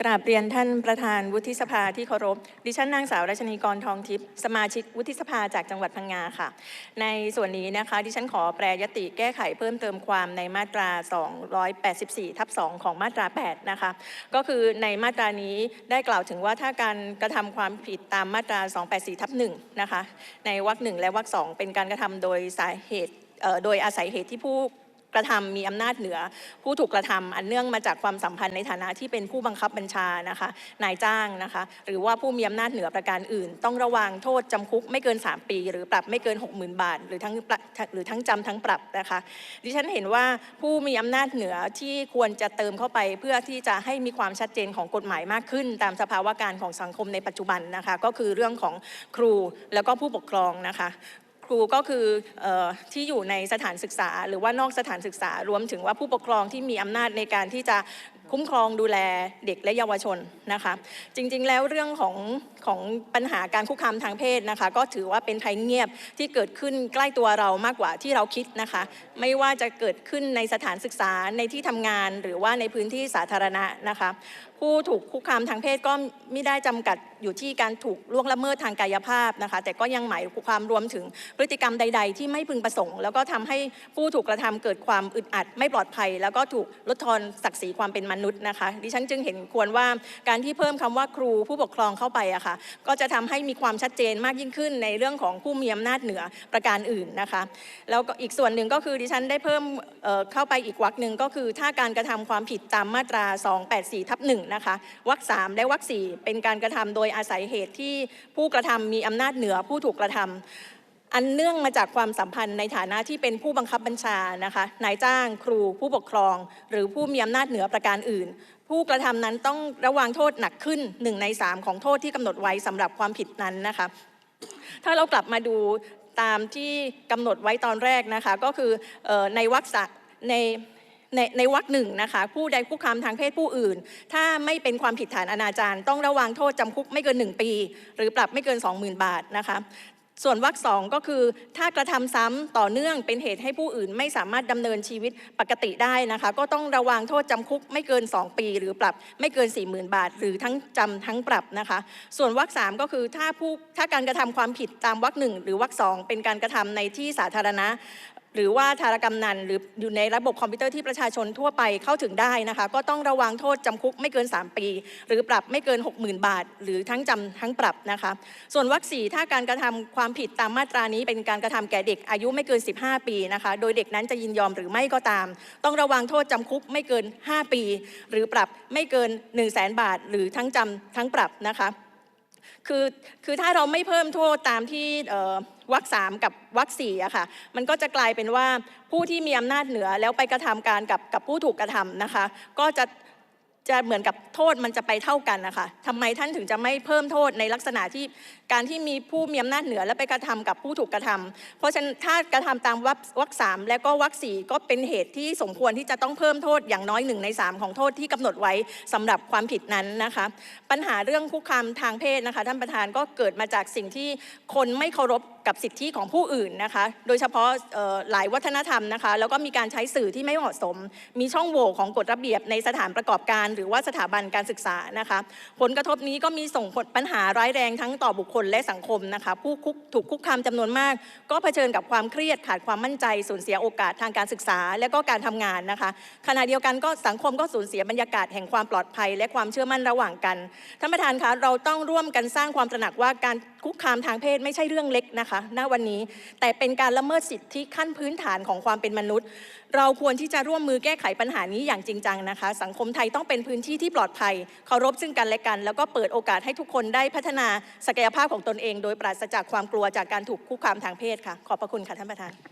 กราบเรียนท่านประธานวุฒิสภาที่เคารพ ดิฉันนางสาวรัชนีกรทองทิพย์สมาชิกวุฒิสภาจากจังหวัดพังงาค่ะ ในส่วนนี้นะคะ ดิฉันขอแปรยติแก้ไขเพิ่มเติมความในมาตรา 284 ทับ 2 ของมาตรา 8 นะคะ ก็คือในมาตรานี้ได้กล่าวถึงว่าถ้าการกระทำความผิดตามมาตรา 284 ทับ 1 นะคะ ในวรรคหนึ่งและวรรคสองเป็นการกระทำโดยสาเหตุโดยอาศัยเหตุที่ผู้ กระทำมีอำนาจเหนือ ผู้ถูกกระทำอันเนื่องมาจากความสัมพันธ์ในฐานะที่เป็นผู้บังคับบัญชานะคะนายจ้างนะคะ หรือว่าผู้มีอำนาจเหนือประการอื่น ต้องระวังโทษจำคุกไม่เกิน 3 ปี หรือปรับไม่เกิน 60,000 บาท หรือทั้งหรือทั้งจำทั้งปรับนะคะดิฉันเห็นว่าผู้มีอำนาจเหนือที่ควรจะเติมเข้าไป เพื่อที่จะให้มีความชัดเจนของกฎหมายมากขึ้น ตามสภาวะการของสังคมในปัจจุบันนะคะ ก็คือเรื่องของครูแล้วก็ผู้ปกครองนะคะ ครูก็คืออที่อยู่ในสถานศึกษา หรือว่านอกสถานศึกษารวมถึงว่าผู้ปกครองที่มีอำนาจในการที่จะคุ้มครองดูแลเด็กและเยาวชนนะคะ จริงๆแล้วเรื่องของของปัญหาการคุกคามทางเพศนะคะ ก็ถือว่าเป็นภัยเงียบที่เกิดขึ้นใกล้ตัวเรามากกว่าที่เราคิดนะคะ ไม่ว่าจะเกิดขึ้นในสถานศึกษาในที่ทำงาน หรือว่าในพื้นที่สาธารณะนะคะ ผู้ถูกคุกคามทางเพศก็ไม่ได้จำกัดอยู่ที่การถูกล่วงละเมิดทางกายภาพนะคะ แต่ก็ยังหมายความรวมถึงพฤติกรรมใด ๆ ที่ไม่พึงประสงค์ แล้วก็ทำให้ผู้ถูกกระทำเกิดความอึดอัด ไม่ปลอดภัย แล้วก็ถูกลดทอนศักดิ์ศรีความเป็นมนุษย์นะคะดิฉันจึงเห็นควรว่าการที่เพิ่มคำว่าครูผู้ปกครองเข้าไปอะค่ะก็จะทำให้มีความชัดเจนมากยิ่งขึ้นในเรื่องของผู้มีอำนาจเหนือประการอื่นนะคะแล้วก็อีกส่วนหนึ่งก็คือดิฉันได้เพิ่มเเข้าไปอีกวรรคหนึ่งก็คือถ้าการกระทำความผิดตามมาตรา 284ทับ1นะคะวรรค3และวรรค4เป็นการกระทำโดยอาศัยเหตุที่ผู้กระทำมีอำนาจเหนือผู้ถูกกระทำ อันเนื่องมาจากความสัมพันธ์ในฐานะที่เป็นผู้บังคับบัญชานะคะนายจ้างครูผู้ปกครอง หรือผู้มีอำนาจเหนือประการอื่น ผู้กระทำนั้นต้องระวังโทษหนักขึ้น 1 ใน 3 ของโทษที่กำหนดไว้สำหรับความผิดนั้นนะคะถ้าเรากลับมาดูตามที่กำหนดไว้ตอนแรกนะคะก็คือในวรรคในในในวรรคหนึ่งนะคะผู้ใดคุกคามทางเพศผู้อื่น ถ้าไม่เป็นความผิดฐานอนาจารต้องระวังโทษจำคุกไม่เกิน 1 ปี หรือปรับไม่เกิน 20,000 บาทนะคะ ส่วนวรรคสองก็คือถ้ากระทำซ้ำต่อเนื่องเป็นเหตุให้ผู้อื่น ไม่สามารถดำเนินชีวิตปกติได้นะคะ ก็ต้องระวังโทษจำคุกไม่เกิน 2 ปี หรือปรับไม่เกิน 40,000 บาท หรือทั้งจำทั้งปรับนะคะ ส่วนวรรคสามก็คือถ้าผู้ถ้าการกระทำความผิดตามวรรคหนึ่งหรือวรรคสองเป็นการกระทำในที่สาธารณะ หรือว่าธารกรรมนันหรืออยู่ในระบบคอมพิวเตอร์ที่ประชาชนทั่วไปเข้าถึงได้นะคะ ก็ต้องระวังโทษจำคุกไม่เกิน 3 ปี หรือปรับไม่เกิน 60,000 บาท หรือทั้งจำทั้งปรับนะคะ ส่วนวรรคสีถ้าการกระทำความผิดตามมาตรานี้ เป็นการกระทำแก่เด็กอายุไม่เกิน 15 ปีนะคะ โดยเด็กนั้นจะยินยอมหรือไม่ก็ตาม ต้องระวังโทษจำคุกไม่เกิน 5 ปี หรือปรับไม่เกิน 1 0 0 0 0แบาท หรือทั้งจำทั้งปรับนะคะ คือคือถ้าเราไม่เพิ่มโทษตามที่ วรรคสามกับวรรคสี่อะค่ะมันก็จะกลายเป็นว่าผู้ที่มีอำนาจเหนือแล้วไปกระทำการกับกับผู้ถูกกระทำนะคะ ก็จะ จะเหมือนกับโทษมันจะไปเท่ากันนะคะทำไมท่านถึงจะไม่เพิ่มโทษในลักษณะที่การที่มีผู้มีอำนาจเหนือแล้วไปกระทำกับผู้ถูกกระทำเพราะฉะนั้นถ้ากระทำตามวรรคสามและก็วรรคสี่ก็เป็นเหตุที่สมควรที่จะต้องเพิ่มโทษอย่างน้อยหนึ่งในสามของโทษที่กำหนดไว้สำหรับความผิดนั้นนะคะ ปัญหาเรื่องคุกคามทางเพศนะคะ ท่านประธานก็เกิดมาจากสิ่งที่คนไม่เคารพกับสิทธิของผู้อื่นนะคะ โดยเฉพาะหลายวัฒนธรรมนะคะ แล้วก็มีการใช้สื่อที่ไม่เหมาะสม มีช่องโหว่ของกฎระเบียบในสถานประกอบการหรือว่าสถาบันการศึกษานะคะผลกระทบนี้ก็มีส่งผลปัญหาร้ายแรงทั้งต่อบุคคลและสังคมนะคะผู้คุกถูกคุกคามจำนวนมาก ก็เผชิญกับความเครียดขาดความมั่นใจสูญเสียโอกาสทางการศึกษา และก็การทำงานนะคะขณะเดียวกันก็สังคมก็สูญเสียบรรยากาศแห่งความปลอดภัย และความเชื่อมั่นระหว่างกันท่านประธานคะเราต้องร่วมกันสร้างความตระหนักว่าการ คุกคามทางเพศไม่ใช่เรื่องเล็กนะคะณวันนี้ แต่เป็นการละเมิดสิทธิขั้นพื้นฐานของความเป็นมนุษย์ เราควรที่จะร่วมมือแก้ไขปัญหานี้อย่างจริงจังนะคะ สังคมไทยต้องเป็นพื้นที่ที่ปลอดภัยเคารพซึ่งกันและกัน แล้วก็เปิดโอกาสให้ทุกคนได้พัฒนาศักยภาพของตนเอง โดยปราศจากความกลัวจากการถูกคุกคามทางเพศค่ะ ขอบพระคุณค่ะท่านประธาน